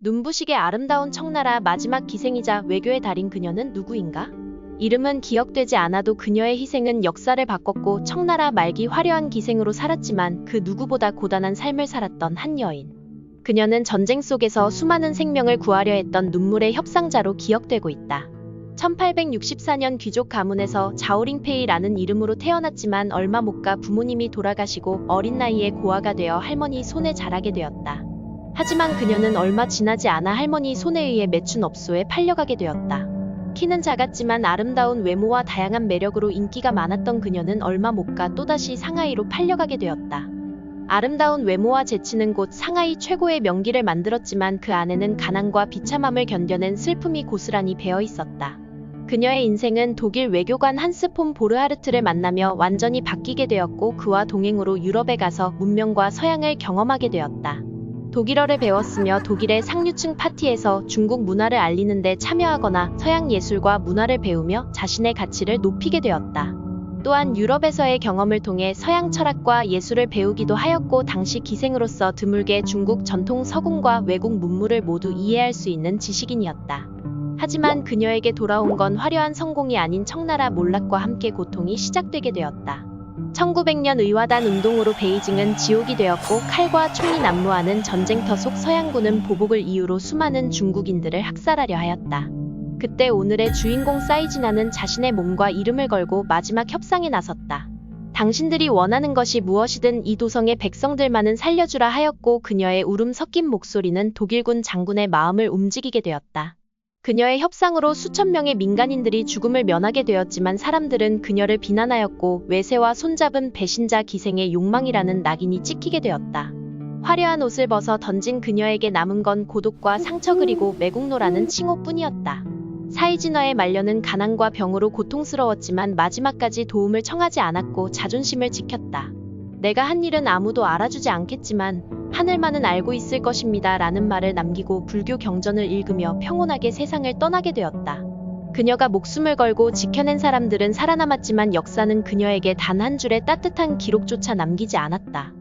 눈부시게 아름다운 청나라 마지막 기생이자 외교의 달인 그녀는 누구인가? 이름은 기억되지 않아도 그녀의 희생은 역사를 바꿨고 청나라 말기 화려한 기생으로 살았지만 그 누구보다 고단한 삶을 살았던 한 여인. 그녀는 전쟁 속에서 수많은 생명을 구하려 했던 눈물의 협상자로 기억되고 있다. 1864년 귀족 가문에서 자오링페이라는 이름으로 태어났지만 얼마 못 가 부모님이 돌아가시고 어린 나이에 고아가 되어 할머니 손에 자라게 되었다. 하지만 그녀는 얼마 지나지 않아 할머니 손에 의해 매춘 업소에 팔려가게 되었다. 키는 작았지만 아름다운 외모와 다양한 매력으로 인기가 많았던 그녀는 얼마 못 가 또다시 상하이로 팔려가게 되었다. 아름다운 외모와 재치는 곧 상하이 최고의 명기를 만들었지만 그 안에는 가난과 비참함을 견뎌낸 슬픔이 고스란히 배어 있었다. 그녀의 인생은 독일 외교관 한스 폰 보르하르트를 만나며 완전히 바뀌게 되었고 그와 동행으로 유럽에 가서 문명과 서양을 경험하게 되었다. 독일어를 배웠으며 독일의 상류층 파티에서 중국 문화를 알리는 데 참여하거나 서양 예술과 문화를 배우며 자신의 가치를 높이게 되었다. 또한 유럽에서의 경험을 통해 서양 철학과 예술을 배우기도 하였고 당시 기생으로서 드물게 중국 전통 서궁과 외국 문물을 모두 이해할 수 있는 지식인이었다. 하지만 그녀에게 돌아온 건 화려한 성공이 아닌 청나라 몰락과 함께 고통이 시작되게 되었다. 1900년 의화단 운동으로 베이징은 지옥이 되었고 칼과 총이 난무하는 전쟁터 속 서양군은 보복을 이유로 수많은 중국인들을 학살하려 하였다. 그때 오늘의 주인공 사이지나는 자신의 몸과 이름을 걸고 마지막 협상에 나섰다. 당신들이 원하는 것이 무엇이든 이 도성의 백성들만은 살려주라 하였고 그녀의 울음 섞인 목소리는 독일군 장군의 마음을 움직이게 되었다. 그녀의 협상으로 수천 명의 민간인들이 죽음을 면하게 되었지만 사람들은 그녀를 비난하였고 외세와 손잡은 배신자 기생의 욕망이라는 낙인이 찍히게 되었다. 화려한 옷을 벗어 던진 그녀에게 남은 건 고독과 상처 그리고 매국노라는 칭호뿐이었다. 사이진어의 말년은 가난과 병으로 고통스러웠지만 마지막까지 도움을 청하지 않았고 자존심을 지켰다. 내가 한 일은 아무도 알아주지 않겠지만 하늘만은 알고 있을 것입니다. 라는 말을 남기고 불교 경전을 읽으며 평온하게 세상을 떠나게 되었다. 그녀가 목숨을 걸고 지켜낸 사람들은 살아남았지만 역사는 그녀에게 단 한 줄의 따뜻한 기록조차 남기지 않았다.